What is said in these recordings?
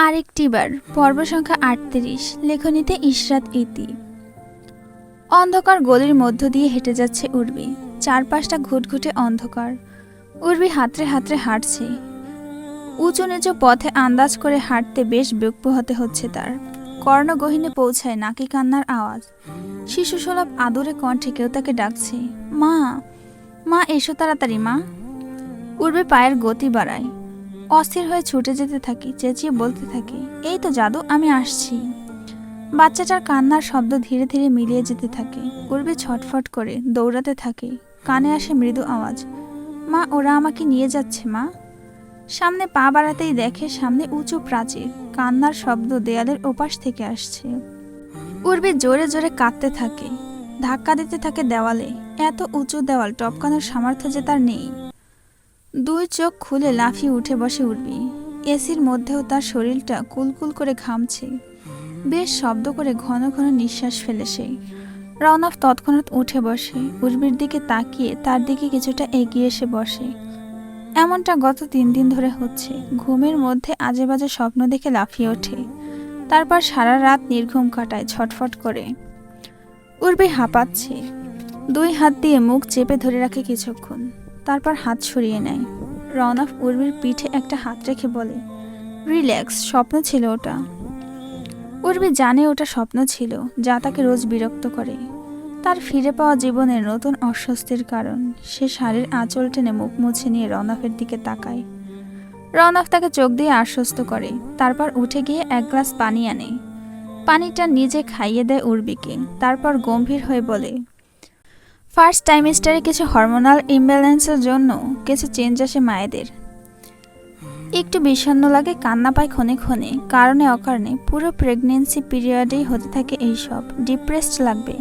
আরেকটিবার, পর্ব সংখ্যা আটত্রিশ, লেখনীতে ইশরাত ইতি। অন্ধকার গলির মধ্য দিয়ে হেঁটে যাচ্ছে উর্বি। চারপাশটা ঘুটঘুটে অন্ধকার। উর্বি হাতড়ে হাতরে হাঁটছে। উঁচু নিচু পথে আন্দাজ করে হাঁটতে বেশ হতে হচ্ছে তার। কর্ণগহীনে পৌঁছায় নাকি কান্নার আওয়াজ। শিশু সুলভ আদরে কণ্ঠে কেউ তাকে ডাকছে, মা মা, এসো তাড়াতাড়ি, মা। উর্বি পায়ের গতি বাড়ায়। অস্থির হয়ে ছুটে যেতে থাকি, চেঁচিয়ে বলতে থাকি, এই তো জাদু, আমি আসছি। বাচ্চাটার কান্নার শব্দ ধীরে ধীরে মিলিয়ে যেতে থাকে। উর্বি ছটফট করে দৌড়াতে থাকে। কানে আসে মৃদু আওয়াজ, মা, ওরা আমাকে নিয়ে যাচ্ছে, মা। সামনে পা বাড়াতেই দেখে সামনে উঁচু প্রাচীর, কান্নার শব্দ দেয়ালের ওপাশ থেকে আসছে। উর্বি জোরে জোরে কাঁদতে থাকে, ধাক্কা দিতে থাকে দেওয়ালে। এত উঁচু দেওয়াল, টপকানোর সামর্থ্য যে তার নেই। দুই চোখ খুলে লাফিয়ে উঠে বসে উঠবি এসির মধ্যেও তার শরীরটা কুলকুল করে ঘামছে। বেশ শব্দ করে ঘন ঘন নিঃশ্বাস ফেলে সে। রওনাফ তৎক্ষণাৎ উঠে বসে। উর্বির দিকে তাকিয়ে তার দিকে কিছুটা এগিয়ে এসে বসে। এমনটা গত তিন দিন ধরে হচ্ছে। ঘুমের মধ্যে আজে বাজে স্বপ্ন দেখে লাফিয়ে ওঠে। তারপর সারা রাত নির্ঘুম কাটায় ছটফট করে। উর্বি হাঁপাচ্ছে। দুই হাত দিয়ে মুখ চেপে ধরে রাখে কিছুক্ষণ। তারপর হাত সরিয়ে নেয়। রওনাফ উর্বির পিঠে একটা হাত রেখে বলে, রিল্যাক্স, স্বপ্ন ছিল ওটা। উর্বি জানে ওটা স্বপ্ন ছিল, যা তাকে রোজ বিরক্ত করে। তার ফিরে পাওয়া জীবনের নতুন অস্বস্তির কারণ, সে শাড়ির আঁচল টেনে মুখ মুছে নিয়ে রওনাফের দিকে তাকায়। রওনাফ তাকে চোখ দিয়ে আশ্বস্ত করে, তারপর উঠে গিয়ে এক গ্লাস পানি আনে। পানিটা নিজে খাইয়ে দেয় উর্বিকে তারপর গম্ভীর হয়ে বলে ফার্স্ট টাইমিস্টারে কিছু হরমোনাল ইমব্যালেন্সের জন্য কিছু চেঞ্জ আসে মায়েদের। একটু বিষণ্ণ লাগে, কান্না পায় ক্ষণে ক্ষণে, কারণে অকারণে পুরো প্রেগনেন্সি পিরিয়ডেই হতে থাকে এইসব। ডিপ্রেসড লাগবে।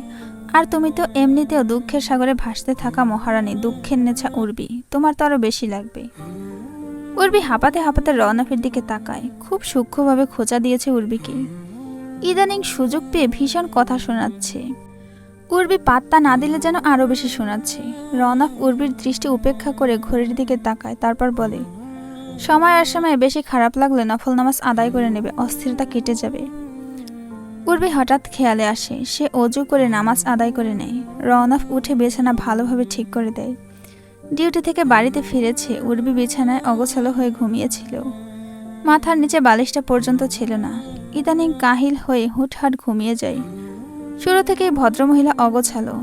আর তুমি তো এমনিতেও দুঃখের সাগরে ভাসতে থাকা মহারানী, দুঃখের নেছা উর্বি। তোমার তো আরও বেশি লাগবে। উর্বি হাঁপাতে হাঁপাতে রওনাফের দিকে তাকায়। খুব সূক্ষ্মভাবে খোঁচা দিয়েছে উর্বিকে। ইদানিং সুযোগ পেয়ে ভীষণ কথা শোনাচ্ছে। উর্বি পাত্তা না দিলে যেন আরও বেশি শোনাচ্ছে। রওনাফ উর্বির দৃষ্টি উপেক্ষা করে ঘড়ির দিকে তাকায়, তারপর বলে, সময় আর সময় বেশি খারাপ লাগলে নফল নামাজ আদায় করে নেবে, অস্থিরতা কেটে যাবে। উর্বি হঠাৎ খেয়ালে আসে, সে অজু করে নামাজ আদায় করে নেয়। রওনাফ উঠে বিছানা ভালোভাবে ঠিক করে দেয়। ডিউটি থেকে বাড়িতে ফিরেছে, উর্বি বিছানায় অগোছালো হয়ে ঘুমিয়েছিল। মাথার নিচে বালিশটা পর্যন্ত ছিল না। ইদানিং কাহিল হয়ে হুটহাট ঘুমিয়ে যায়। শুরু থেকেই ভদ্রমহিলা অগোছালো।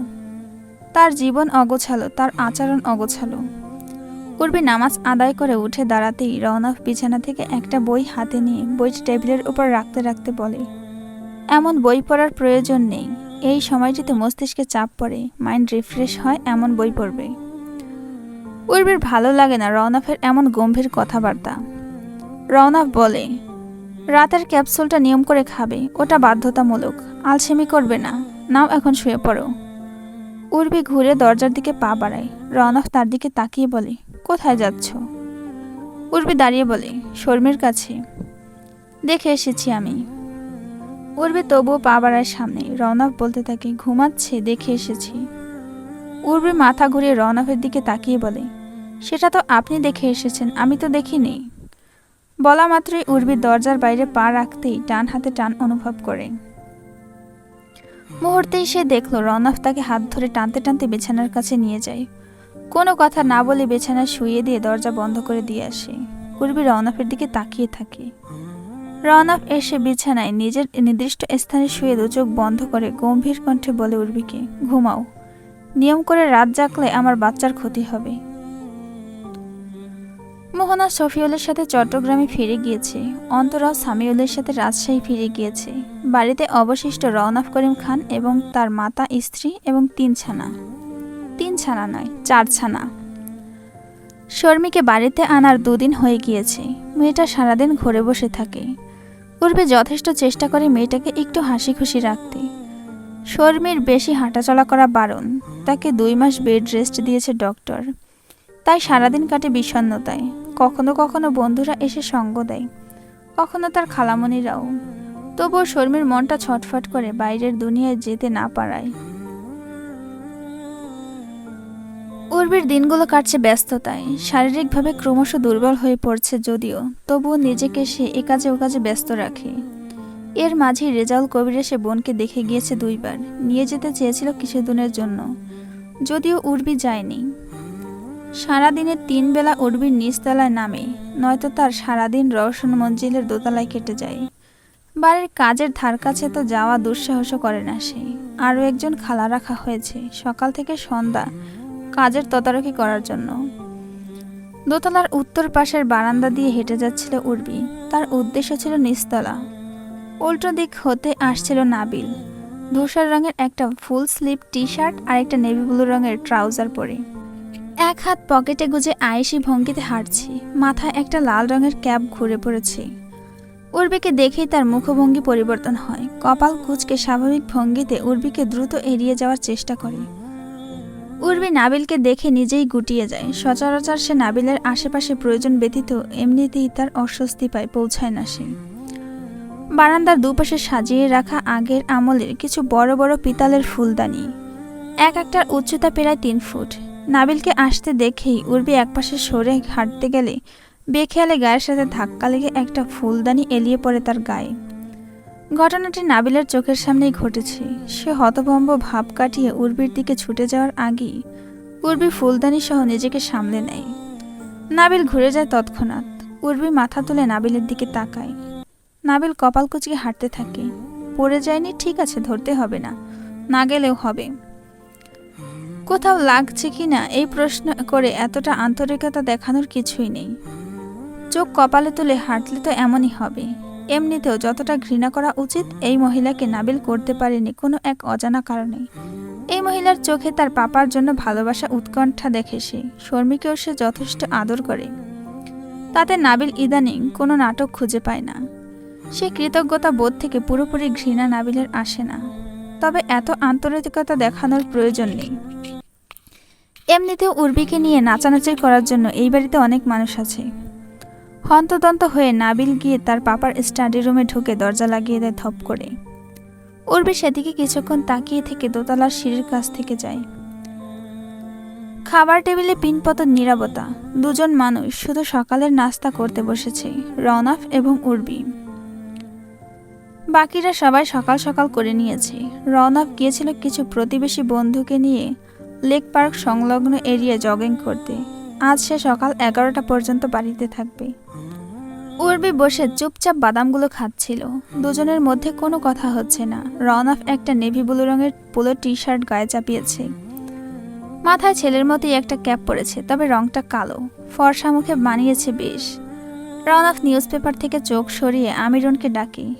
তার জীবন অগোছালো, তার আচরণ অগোছালো। উর্বি নামাজ আদায় করে উঠে দাঁড়াতেই রওনাফ বিছানা থেকে একটা বই হাতে নিয়ে বইটি টেবিলের উপর রাখতে রাখতে বলে, এমন বই পড়ার প্রয়োজন নেই। এই সময়টিতে মস্তিষ্কে চাপ পড়ে, মাইন্ড রিফ্রেশ হয়, এমন বই পড়বে। উর্বির ভালো লাগে না রওনাফের এমন গম্ভীর কথাবার্তা। রওনাফ বলে রাতের ক্যাপসুলটা নিয়ম করে খাবে, ওটা বাধ্যতামূলক। আলসেমি করবে না। নাও এখন শুয়ে পড়ো। উর্বি ঘুরে দরজার দিকে পা বাড়ায়। রওনাফ তার দিকে তাকিয়ে বলে, কোথায় যাচ্ছ? উর্বি দাঁড়িয়ে বলে, শর্মির কাছে। দেখে এসেছি আমি। উর্বি তবুও পা বাড়ায় সামনে। রওনাফ বলতে থাকে, ঘুমাচ্ছে, দেখে এসেছি। উর্বি মাথা ঘুরিয়ে রওনাফের দিকে তাকিয়ে বলে, সেটা তো আপনি দেখে এসেছেন, আমি তো দেখিনি। বলা মাত্রই উর্বি দরজার বাইরে পা রাখতেই টান হাতে টান অনুভব করে। মুহূর্তেই সে দেখল রওনাফ তাকে হাত ধরে টানতে টানতে বিছানার কাছে নিয়ে যায়। কোনো কথা না বলে বিছানায় শুয়ে দিয়ে দরজা বন্ধ করে দিয়ে আসে। উর্বি রওনাফের দিকে তাকিয়ে থাকে। রওনাফ এসে বিছানায় নিজের নির্দিষ্ট স্থানে শুয়ে দু চোখ বন্ধ করে গম্ভীর কণ্ঠে বলে উর্বিকে, ঘুমাও। নিয়ম করে রাত জাগলে আমার বাচ্চার ক্ষতি হবে। মোহনা শফিউলের সাথে চট্টগ্রামে ফিরে গিয়েছে। অন্তরাও সামিউলের সাথে রাজশাহী ফিরে গিয়েছে। বাড়িতে অবশিষ্ট রওনাফ করিম খান এবং তার মাতা, স্ত্রী এবং তিন ছানা। তিন ছানা নয়, চার ছানা। শর্মিকে বাড়িতে আনার দুদিন হয়ে গিয়েছে। মেয়েটা সারাদিন ঘরে বসে থাকে। পূর্বে যথেষ্ট চেষ্টা করে মেয়েটাকে একটু হাসি খুশি রাখতে। শর্মির বেশি হাঁটাচলা করা বারণ। তাকে দুই মাস বেড রেস্ট দিয়েছে ডক্টর। তাই সারাদিন কাটে বিষণ্ণতায়। কখনো কখনো বন্ধুরা এসে সঙ্গ দেয়, কখনো তার খালামণিরাও। তবুও শর্মির মনটা ছটফট করে বাইরের দুনিয়ায় যেতে না পারায়। উর্বির দিনগুলো কাটছে ব্যস্ততায়, শারীরিকভাবে ক্রমশ দুর্বল হয়ে পড়ছে যদিও, তবুও নিজেকে সে এ কাজে ও কাজে ব্যস্ত রাখে। এর মাঝে রেজাউল কবির এসে বোনকে দেখে গিয়েছে দুইবার, নিয়ে যেতে চেয়েছিল কিছুদিনের জন্য। যদিও উর্বি যায়নি। সারাদিনে তিন বেলা উর্বির নিচতলায় নামে, নয়তো তার সারাদিন রওশন মঞ্জিলের দোতলায় কেটে যায়। বাড়ির কাজের ধার কাছে তো যাওয়া দুঃসাহসও করে না সে। আরও একজন খালা রাখা হয়েছে, সকাল থেকে সন্ধ্যা কাজের তদারকি করার জন্য। দোতলার উত্তর পাশের বারান্দা দিয়ে হেঁটে যাচ্ছিল উর্বি, তার উদ্দেশ্য ছিল নিচতলা। উল্টো দিক হতে আসছিল নাবিল, ধূসর রঙের একটা ফুল স্লিভ টি শার্ট আর একটা নেভি ব্লু রঙের ট্রাউজার পরে। এক হাত পকেটে গুজে আয়েসি ভঙ্গিতে হাঁটছে। মাথায় একটা লাল রঙের ক্যাপ ঘুরে পড়েছি। উর্বিকে দেখেই তার মুখভঙ্গি পরিবর্তন হয়। কপাল কুচকে স্বাভাবিক ভঙ্গিতে উর্বিকে দ্রুত এড়িয়ে যাওয়ার চেষ্টা করে। উর্বি নাবিলকে দেখে নিজেই গুটিয়ে যায়। সচরাচর সে নাবিলের আশেপাশে প্রয়োজন ব্যতীত এমনিতেই তার অস্বস্তি পায়, পৌঁছায় না সে। বারান্দার দুপাশে সাজিয়ে রাখা আগের আমলের কিছু বড় বড় পিতালের ফুলদানি। এক একটার উচ্চতা প্রায় তিন ফুট। নাবিলকে আসতে দেখেই উর্বি একপাশে সরে হাঁটতে গেলে বেখেয়ালে গায়ের সাথে ধাক্কা লেগে একটা ফুলদানি এলিয়ে পড়ে তার গায়ে। ঘটনাটি নাবিলের চোখের সামনেই ঘটেছে। সে হতভম্ব ভাব কাটিয়ে উর্বির দিকে ছুটে যাওয়ার আগেই উর্বি ফুলদানি সহ নিজেকে সামলে নেয়। নাবিল ঘুরে যায় তৎক্ষণাৎ। উর্বি মাথা তুলে নাবিলের দিকে তাকায়। নাবিল কপাল কুচকে হাঁটতে থাকে। পড়ে যায়নি ঠিক আছে, ধরতে হবে না। না গেলেও হবে। কোথাও লাগছে কি না এই প্রশ্ন করে এতটা আন্তরিকতা দেখানোর কিছুই নেই। চোখ কপালে তুলে হাঁটলে তো এমনই হবে। এমনিতেও যতটা ঘৃণা করা উচিত, এই মহিলাকে নাবিল করতে পারেনি কোনো এক অজানা কারণে। এই মহিলার চোখে তার পাপার জন্য ভালোবাসা উৎকণ্ঠা দেখে সে, শর্মীকেও সে যথেষ্ট আদর করে। তাতে নাবিল ইদানিং কোনো নাটক খুঁজে পায় না। সে কৃতজ্ঞতা বোধ থেকে পুরোপুরি ঘৃণা নাবিলের আসে না। তবে এত আন্তরিকতা দেখানোর প্রয়োজন নেই। এমনিতেও উর্বিকে নিয়ে নাচানাচি করার জন্য এই বাড়িতে অনেক মানুষ আছে। হন্তদন্ত হয়ে নাবিল গিয়ে তার পাপার স্টাডি রুমে ঢুকে দরজা লাগিয়ে দেয় থপ করে। উর্বি সেদিকে কিছুক্ষণ তাকিয়ে থেকে দোতলার সিঁড়ির কাছ থেকে যায়। খাবার টেবিলে পিনপতন নিরাপত্তা দুজন মানুষ শুধু সকালের নাস্তা করতে বসেছে, রনফ এবং উর্বি। বাকিরা সবাই সকাল সকাল করে নিয়েছে। রনফ গিয়েছিল কিছু প্রতিবেশী বন্ধুকে নিয়ে লেক পার্ক সংলগ্ন এরিয়া জগিং করতে। আজ সে সকাল এগারোটা পর্যন্ত বাড়িতে থাকবে। উর্বি বসে চুপচাপ বাদামগুলো খাচ্ছিল। দুজনের মধ্যে কোনো কথা হচ্ছে না। রনফ একটা নেভি ব্লু রঙের পোলো টি শার্ট গায়ে চাপিয়েছে। মাথায় ছেলের মতোই একটা ক্যাপ পরেছে, তবে রংটা কালো। ফর্সা মুখে বানিয়েছে বেশ। রনফ নিউজ পেপার থেকে চোখ সরিয়ে আমিরনকে ডাকে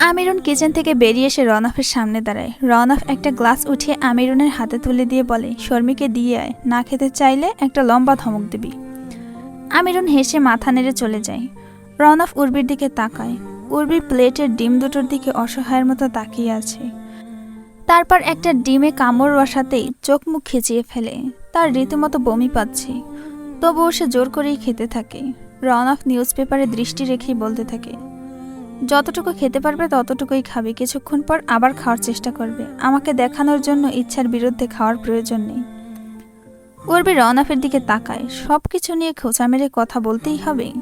আমিরুন কিচেন থেকে বেরিয়ে এসে রনফের সামনে দাঁড়ায়। রনফ একটা গ্লাস উঠিয়ে আমিরুনের হাতে তুলে দিয়ে বলে, শর্মিকে দিয়ে আয়। না খেতে চাইলে একটা লম্বা ধমক দিবি। আমিরুন হেসে মাথা নেড়ে চলে যায়। রনফ উর্বির দিকে তাকায়। উর্বির প্লেটের ডিম দুটোর দিকে অসহায়ের মতো তাকিয়ে আছে। তারপর একটা ডিমে কামড় বসাতেই চোখ মুখ খিচিয়ে ফেলে। তার রীতিমতো বমি পাচ্ছে। তবুও সে জোর করেই খেতে থাকে। রনফ নিউজ পেপারে দৃষ্টি রেখেই বলতে থাকে যতটুকু খেতে পারবে ততটুকুই খাবে। কিছুক্ষণ পর আবার খাওয়ার চেষ্টা করবে। আমাকে দেখানোর জন্য ইচ্ছার বিরুদ্ধে খাওয়ার প্রয়োজন নেই। উর্বি রওনাফের দিকে তাকায়। সব কিছু নিয়ে খোঁচা মেরে কথা বলতেই হবে।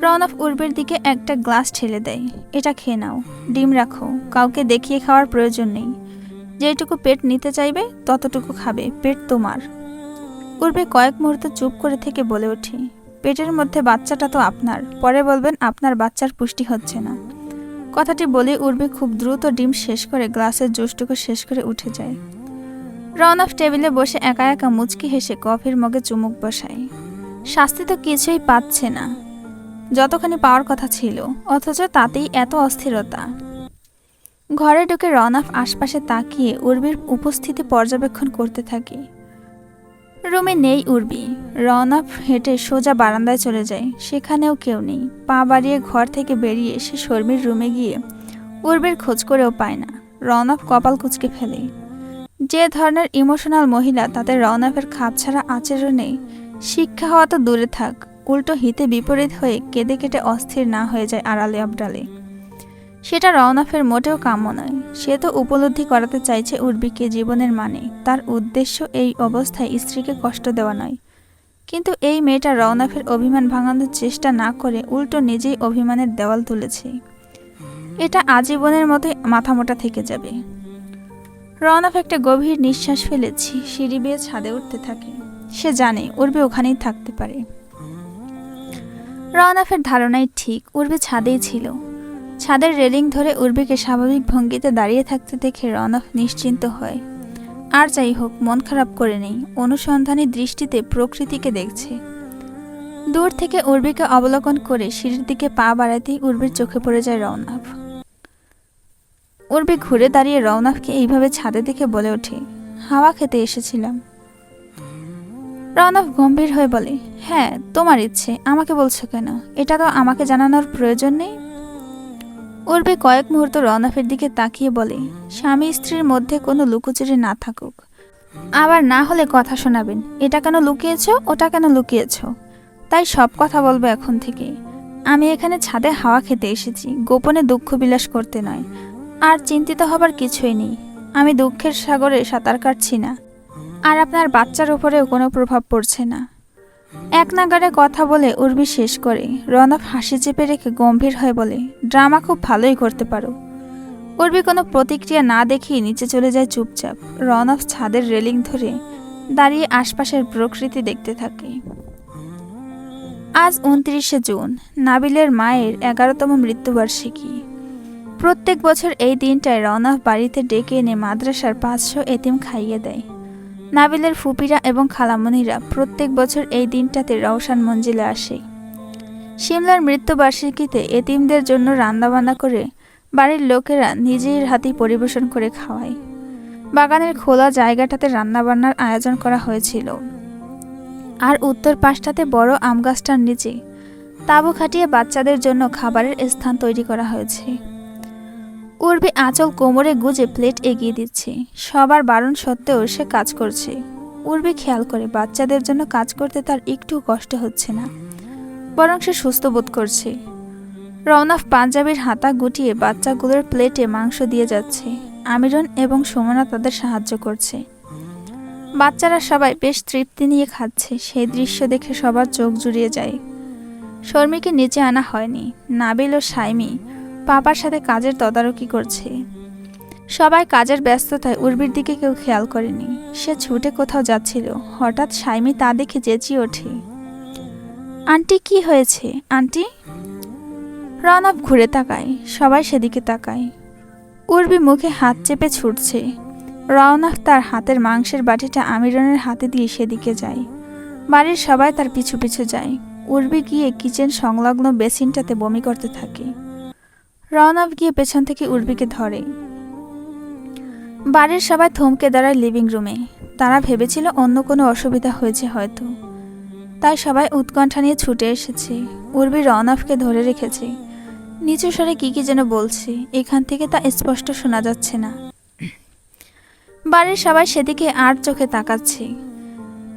রওনাফ উর্বের দিকে একটা গ্লাস ঠেলে দেয়। এটা খেয়ে নাও। ডিম রাখো। কাউকে দেখিয়ে খাওয়ার প্রয়োজন নেই। যেটুকু পেট নিতে চাইবে, ততটুকু খাবে। পেট তোমার। উর্বে কয়েক মুহূর্ত চুপ করে থেকে বলে ওঠে। পেটের মধ্যে বাচ্চাটা তো আপনার। পরে বলবেন আপনার বাচ্চার পুষ্টি হচ্ছে না। কথাটি বলে উর্বি খুব দ্রুত ডিম শেষ করে গ্লাসের জুসটুকু শেষ করে উঠে যায়। রন রনফ টেবিলে বসে একা একা মুচকি হেসে কফির মগে চুমুক বসায়। শাস্তি তো কিছুই পাচ্ছে না। যতখানি পাওয়ার কথা ছিল, অথচ তাতেই এত অস্থিরতা। ঘরে ঢুকে রনফ আশপাশে তাকিয়ে উর্বির উপস্থিতি পর্যবেক্ষণ করতে থাকে। রুমে নেই উর্বি। রওনাফ হেঁটে সোজা বারান্দায় চলে যায়। সেখানেও কেউ নেই। পা বাড়িয়ে ঘর থেকে বেরিয়ে সে শর্মির রুমে গিয়ে উর্বির খোঁজ করেও পায় না। রওনাফ কপাল কুচকে ফেলে। যে ধরনের ইমোশনাল মহিলা তাদের রওনাফের খাপ ছাড়া আচরণে শিক্ষা হওয়া তো দূরে থাক। উল্টো হিতে বিপরীত হয়ে কেঁদে কেটে অস্থির না হয়ে যায় আড়ালে আবডালে। সেটা রওনাফের মোটেও কাম্য নয়। সে তো উপলব্ধি করাতে চাইছে উর্বিকে জীবনের মানে। তার উদ্দেশ্য এই অবস্থায় স্ত্রীকে কষ্ট দেওয়া নয়। কিন্তু এই মেয়েটা রওনাফের অভিমান ভাঙানোর চেষ্টা না করে উল্টো নিজেই অভিমানের দেওয়াল তুলেছে। এটা আজীবনের মতোই মাথামোটা থেকে যাবে। রওনাফ একটা গভীর নিঃশ্বাস ফেলেছি সিঁড়ি বেয়ে ছাদে উঠতে থাকে। সে জানে উর্বে ওখানেই থাকতে পারে। রওনাফের ধারণাই ঠিক, উর্বে ছাদেই ছিল। ছাদের রেলিং ধরে উর্বিকে স্বাভাবিক ভঙ্গিতে দাঁড়িয়ে থাকতে দেখে রওনাফ নিশ্চিন্ত হয়। আর যাই হোক, মন খারাপ করে নেই। অনুসন্ধানী দৃষ্টিতে প্রকৃতিকে দেখছে। দূর থেকে উর্বিকে অবলোকন করে সিঁড়ির দিকে পা বাড়াতেই উর্বির চোখে পড়ে যায় রওনাফ উর্বি ঘুরে দাঁড়িয়ে রওনাফকে এইভাবে ছাদে দেখে বলে ওঠে, হাওয়া খেতে এসেছিলাম। রওনাফ গম্ভীর হয়ে বলে হ্যাঁ তোমার ইচ্ছে। আমাকে বলছো কেন? এটা তো আমাকে জানানোর প্রয়োজন নেই? উর্বি কয়েক মুহূর্ত রওনাফের দিকে তাকিয়ে বলে, স্বামী স্ত্রীর মধ্যে কোনো লুকোচুরি না থাকুক। আবার না হলে কথা শোনাবেন, এটা কেন লুকিয়েছ, ওটা কেন লুকিয়েছ? তাই সব কথা বলব এখন থেকে। আমি এখানে ছাদে হাওয়া খেতে এসেছি, গোপনে দুঃখ বিলাস করতে নয়। আর চিন্তিত হবার কিছুই নেই। আমি দুঃখের সাগরে সাঁতার কাটছি না। আর আপনার বাচ্চার উপরেও কোনো প্রভাব পড়ছে না। এক নাগারে কথা বলে উর্বি শেষ করে। রনব হাসি চেপে রেখে গম্ভীর হয়ে বলে, ড্রামা খুব ভালোই করতে পারো। উর্বি কোনো প্রতিক্রিয়া না দেখিয়ে নিচে চলে যায় চুপচাপ। রনব ছাদের রেলিং ধরে দাঁড়িয়ে আশপাশের প্রকৃতি দেখতে থাকে। আজ উনত্রিশে জুন, নাবিলের মায়ের এগারোতম মৃত্যুবার্ষিকী। প্রত্যেক বছর এই দিনটায় রওনাফ বাড়িতে ডেকে এনে মাদ্রাসার পাঁচশো এতিম খাইয়ে দেয়। নাবিলের ফুপিরা এবং খালামণিরা প্রত্যেক বছর এই দিনটাতে রওশান মঞ্জিলে আসে। শিমলার মৃত্যুবার্ষিকীতে এতিমদের জন্য রান্নাবান্না করে বাড়ির লোকেরা নিজের হাতেই পরিবেশন করে খাওয়ায়। বাগানের খোলা জায়গাটাতে রান্নাবান্নার আয়োজন করা হয়েছিল। আর উত্তর পাশটাতে বড় আম গাছটার নিচে তাঁবু খাটিয়ে বাচ্চাদের জন্য খাবারের স্থান তৈরি করা হয়েছে। উর্বি আঁচল কোমরে গুজে প্লেট এগিয়ে দিচ্ছে। সবার বারণ সত্ত্বেও সে কাজ করছে। উর্বি খেয়াল করে, বাচ্চাদের জন্য কাজ করতে তার একটু কষ্ট হচ্ছে না। বরং সে সুস্থ বোধ করছে। রওনাফ পাঞ্জাবির হাতা গুটিয়ে বাচ্চাগুলোর প্লেটে মাংস দিয়ে যাচ্ছে। আমিরন এবং সুমনা তাদের সাহায্য করছে। বাচ্চারা সবাই বেশ তৃপ্তি নিয়ে খাচ্ছে। সেই দৃশ্য দেখে সবার চোখ জুড়িয়ে যায়। শর্মীকে নিচে আনা হয়নি। নাবিল ও সাইমি পাপার সাথে কাজের তদারকি করছে। সবাই কাজের ব্যস্ততায় উর্বির দিকে কেউ খেয়াল করেনি। সে ছুটে কোথাও যাচ্ছিল। হঠাৎ সাইমি তা দেখে চেঁচিয়ে ওঠে। আন্টি, কি হয়েছে? আন্টি? রনব ঘুরে তাকায়। সবাই সেদিকে তাকায়। উর্বি মুখে হাত চেপে ছুটছে। রওনাফ তার হাতের মাংসের বাটিটা আমিরনের হাতে দিয়ে সেদিকে যায়। বাড়ির সবাই তার পিছু পিছু যায়। উর্বি গিয়ে কিচেন সংলগ্ন বেসিনটাতে বমি করতে থাকে। রওনাফ গিয়ে পেছন থেকে উর্বিকে ধরে। বাড়ির সবাই থমকে দাঁড়ায় লিভিং রুমে তারা ভেবেছিল অন্য কোনো অসুবিধা হয়েছে হয়তো। তাই সবাই উৎকণ্ঠা নিয়ে ছুটে এসেছে। উর্বি রওনাফকে ধরে রেখেছে। নিচু স্বরে কী কী যেন বলছে, এখান থেকে তা স্পষ্ট শোনা যাচ্ছে না। বাড়ির সবাই সেদিকে আর চোখে তাকাচ্ছে।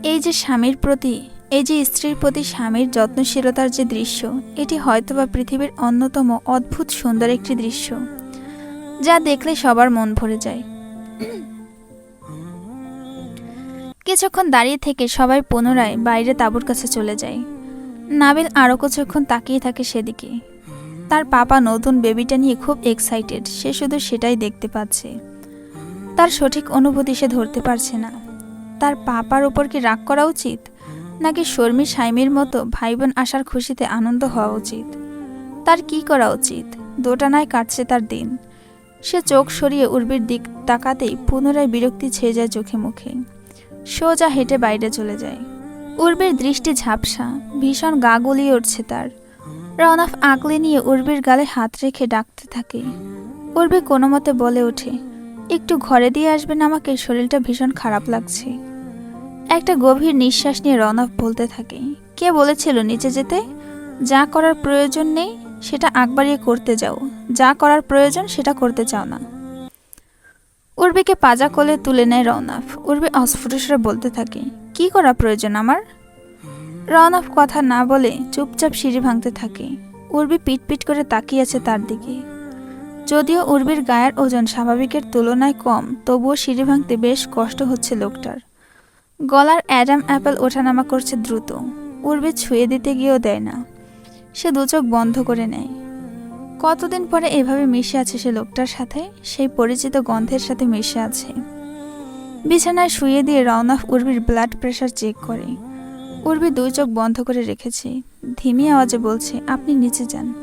এই যে স্বামীর প্রতি এই যে স্ত্রীর প্রতি স্বামীর যত্নশীলতার যে দৃশ্য, এটি হয়তোবা পৃথিবীর অন্যতম অদ্ভুত সুন্দর একটি দৃশ্য, যা দেখলে সবার মন ভরে যায়। কিছুক্ষণ দাঁড়িয়ে থেকে সবাই পুনরায় বাইরে তাঁবুর কাছে চলে যায়। নাবিল আরও কিছুক্ষণ তাকিয়ে থাকে সেদিকে। তার পাপা নতুন বেবিটা নিয়ে খুব এক্সাইটেড সে শুধু সেটাই দেখতে পাচ্ছে। তার সঠিক অনুভূতি সে ধরতে পারছে না। তার পাপার উপর কি রাগ করা উচিত? নাকি শর্মী সাইমির মতো ভাই বোন আসার খুশিতে আনন্দ হওয়া উচিত? তার কি করা উচিত? দোটানায় কাটছে তার দিন। সে চোখ সরিয়ে উর্বির দিক তাকাতেই পুনরায় বিরক্তি ছেয়ে যায় চোখে মুখে। সোজা হেঁটে বাইরে চলে যায়। উর্বির দৃষ্টি ঝাপসা, ভীষণ গা গলিয়ে উঠছে তার। রওনাফ আঁকলে নিয়ে উর্বির গালে হাত রেখে ডাকতে থাকে। উর্বি কোনো মতে বলে ওঠে, একটু ঘরে দিয়ে আসবেন, আমাকে শরীরটা ভীষণ খারাপ লাগছে। একটা গভীর নিঃশ্বাস নিয়ে রনফ বলতে থাকে, কে বলেছিল নিচে যেতে? যা করার প্রয়োজন নেই, সেটা আগ বাড়িয়ে করতে যাও। যা করার প্রয়োজন, সেটা করতে চাও না। উর্বিকে পাজা কোলে তুলে নেয় রওনাফ উর্বি অস্ফুটস্বরে বলতে থাকে, কি করা প্রয়োজন আমার? রওনাফ কথা না বলে চুপচাপ সিঁড়ি ভাঙতে থাকে। উর্বি পিট পিট করে তাকিয়ে আছে তার দিকে। যদিও উর্বির গায়ের ওজন স্বাভাবিকের তুলনায় কম, তবুও সিঁড়ি ভাঙতে বেশ কষ্ট হচ্ছে লোকটার। গলার অ্যাডাম অ্যাপেল ওঠানামা করছে দ্রুত। উর্বি ছুঁয়ে দিতে গিয়েও দেয় না। সে দু চোখ বন্ধ করে নেয়। কতদিন পরে এভাবে মিশে আছে সে লোকটার সাথে? সেই পরিচিত গন্ধের সাথে মিশে আছে। বিছানায় শুয়ে দিয়ে রওনাফ উর্বির ব্লাড প্রেশার চেক করে। উর্বি দুই চোখ বন্ধ করে রেখেছে। ধিমি আওয়াজে বলছে, আপনি নিচে যান।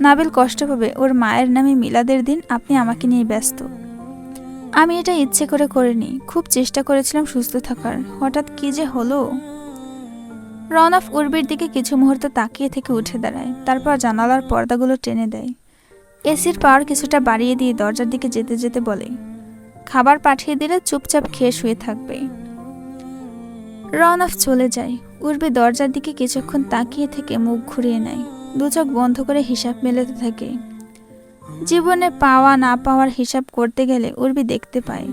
নাবিল কষ্ট পাবে। ওর মায়ের নামে মিলাদের দিন আপনি আমাকে নিয়ে ব্যস্ত। আমি এটা ইচ্ছে করে করিনি। খুব চেষ্টা করেছিলাম সুস্থ থাকার। হঠাৎ কি যে হলো? রনফ উর্বির দিকে কিছু মুহূর্ত তাকিয়ে থেকে উঠে দাঁড়ায়। তারপর জানালার পর্দাগুলো টেনে দেয়। এসির পাওয়ার কিছুটা বাড়িয়ে দিয়ে দরজার দিকে যেতে যেতে বলে, খাবার পাঠিয়ে দিলে চুপচাপ খেয়ে শুয়ে থাকবে। রন রনফ চলে যায়। উর্বি দরজার দিকে কিছুক্ষণ তাকিয়ে থেকে মুখ ঘুরিয়ে নেয়। দু চোখ বন্ধ করে হিসাব মেলাতে থাকে। জীবনে পাওয়া না পাওয়ার হিসাব করতে গেলে উর্বি দেখতে পায়।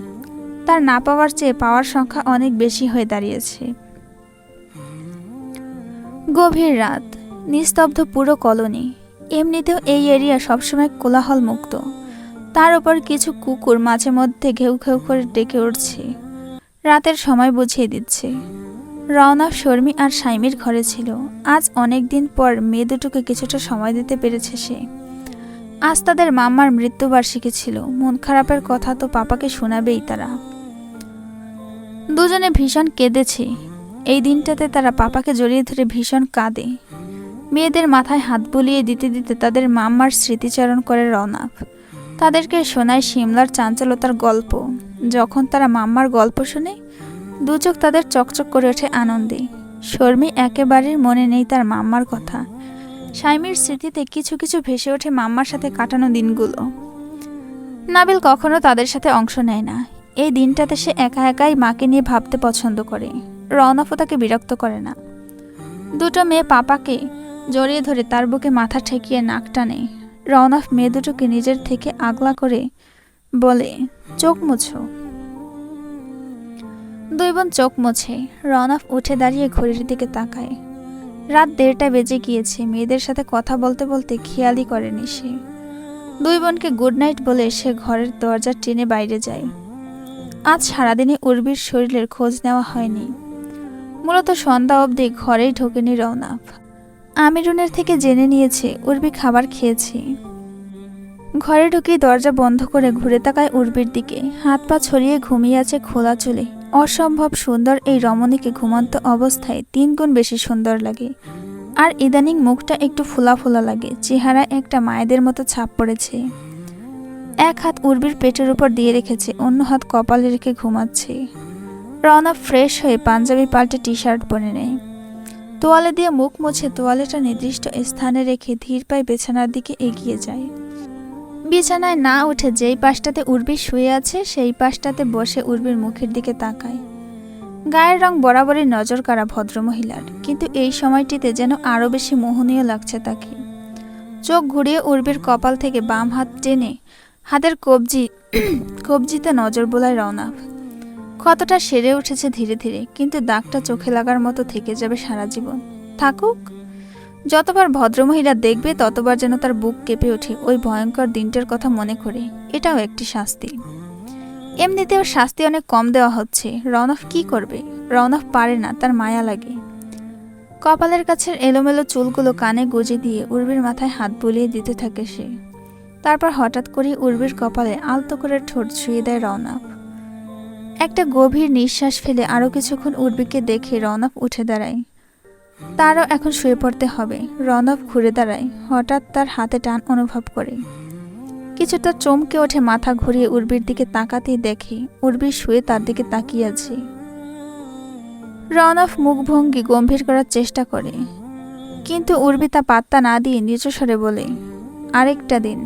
তার না পাওয়ার চেয়ে পাওয়ার সংখ্যা অনেক বেশি হয়ে দাঁড়িয়েছে। গভীর রাত, নিস্তব্ধ পুরো কলোনি। এমনিতেও এই এরিয়া সবসময় কোলাহল মুক্ত তার উপর কিছু কুকুর মাঝে মধ্যে ঘেউ ঘেউ করে ডেকে উঠছে। রাতের সময় বুঝিয়ে দিচ্ছে, রওনা শর্মী আর সাইমির ঘরে ছিল। আজ অনেক দিন পর মেয়ে দুটোকে কিছুটা সময় দিতে পেরেছে সে। আজ তাদের মাম্মার মৃত্যুবার্ষিকী ছিল। মন খারাপের কথা তো পাপাকে শোনাবেই তারা। দুজনে ভীষণ কেঁদেছে। এই দিনটাতে তারা পাপাকে জড়িয়ে ধরে ভীষণ কাঁদে। মেয়েদের মাথায় হাত বুলিয়ে দিতে দিতে তাদের মাম্মার স্মৃতিচারণ করে রওনাফ তাদেরকে শোনায় সিমলার চাঞ্চলতার গল্প। যখন তারা মাম্মার গল্প শুনে দু চোখ তাদের চকচক করে ওঠে আনন্দে। শর্মী একেবারেই মনে নেই তার মাম্মার কথা। সাইমির স্মৃতিতে কিছু কিছু ভেসে ওঠে মাম্মার সাথে কাটানো দিনগুলো। নাবিল কখনো তাদের সাথে অংশ নেয় না। এই দিনটাতে সে একা একাই মাকে নিয়ে ভাবতে পছন্দ করে। রওনাফও তাকে বিরক্ত করে না। দুটো মেয়ে পাপাকে জড়িয়ে ধরে তার বুকে মাথা ঠেকিয়ে নাক টানে। রওনাফ মেয়ে দুটোকে নিজের থেকে আগলা করে বলে, চোখ মুছো। দুই বোন চোখ মোছে। রওনাফ উঠে দাঁড়িয়ে ঘড়ির দিকে তাকায়। রাত দেড়টা বেজে গিয়েছে। মেয়েদের সাথে কথা বলতে বলতে খেয়ালই করেনি সে। দুই বোনকে গুড নাইট বলে সে ঘরের দরজা টেনে বাইরে যায়। আজ সারাদিনে উর্বির শরীরের খোঁজ নেওয়া হয়নি। মূলত সন্ধ্যা অবধি ঘরেই ঢোকেনি রওনাফ আমিরুনের থেকে জেনে নিয়েছে উর্বি খাবার খেয়েছে। ঘরে ঢুকেই দরজা বন্ধ করে ঘুরে তাকায় উর্বির দিকে। হাত পা ছড়িয়ে ঘুমিয়ে আছে খোলা চুলে। অসম্ভব সুন্দর এই রমণীকে ঘুমন্ত অবস্থায় তিন গুণ বেশি সুন্দর লাগে। আর ইদানিং মুখটা একটু ফোলা ফোলা লাগে চেহারা একটা মায়েদের মতো ছাপ পড়েছে। এক হাত উর্বির পেটের উপর দিয়ে রেখেছে, অন্য হাত কপালে রেখে ঘুমাচ্ছে। রওনা ফ্রেশ হয়ে পাঞ্জাবি পাল্টে টি শার্ট পরে নেয়। তোয়ালে দিয়ে মুখ মুছে তোয়ালেটা নির্দিষ্ট স্থানে রেখে ধীর পায়ে বিছানার দিকে এগিয়ে যায়। বিছানায় না উঠে যেই পাশটাতে উর্বি শুয়ে আছে, সেই পাশটাতে বসে উর্বির মুখের দিকে তাকায়। গায়ের রং বরাবরই নজর কাড়া ভদ্রমহিলার, কিন্তু এই সময়টিতে যেন আরও বেশি মোহনীয় লাগছে তাকে। চোখ ঘুরিয়ে উর্বির কপাল থেকে বাম হাত টেনে হাতের কবজি, কবজিতে নজর বোলায় রওনাফ ক্ষতটা সেরে উঠেছে ধীরে ধীরে, কিন্তু দাগটা চোখে লাগার মতো থেকে যাবে সারা জীবন। থাকুক। যতবার ভদ্রমহিলা দেখবে, ততবার যেন তার বুক কেঁপে ওঠে ওই ভয়ঙ্কর দিনটার কথা মনে করে। এটাও একটি শাস্তি। এমনিতেও শাস্তি অনেক কম দেওয়া হচ্ছে। রওনফ কি করবে? রওনফ পারে না, তার মায়া লাগে। কপালের কাছের এলোমেলো চুলগুলো কানে গুজে দিয়ে উর্বির মাথায় হাত বুলিয়ে দিতে থাকে সে। তারপর হঠাৎ করে উর্বির কপালে আলতো করে ঠোঁট ছুঁয়ে দেয় রওনফ একটা গভীর নিঃশ্বাস ফেলে আরও কিছুক্ষণ উর্বিকে দেখে রওনফ উঠে দাঁড়ায়। তারও এখন শুয়ে পড়তে হবে। রণব ঘুরে দাঁড়ায়, হঠাৎ তার হাতে টান অনুভব করে। কিছুটা চমকে ওঠে মাথা ঘুরিয়ে উর্বির দিকে তাকাতেই দেখে, উর্বি শুয়ে তার দিকে তাকিয়ে আছে। রনফ মুখভঙ্গি গম্ভীর করার চেষ্টা করে, কিন্তু উর্বি তা পাত্তা না দিয়ে নিচু স্বরে বলে, আরেকটা দিন।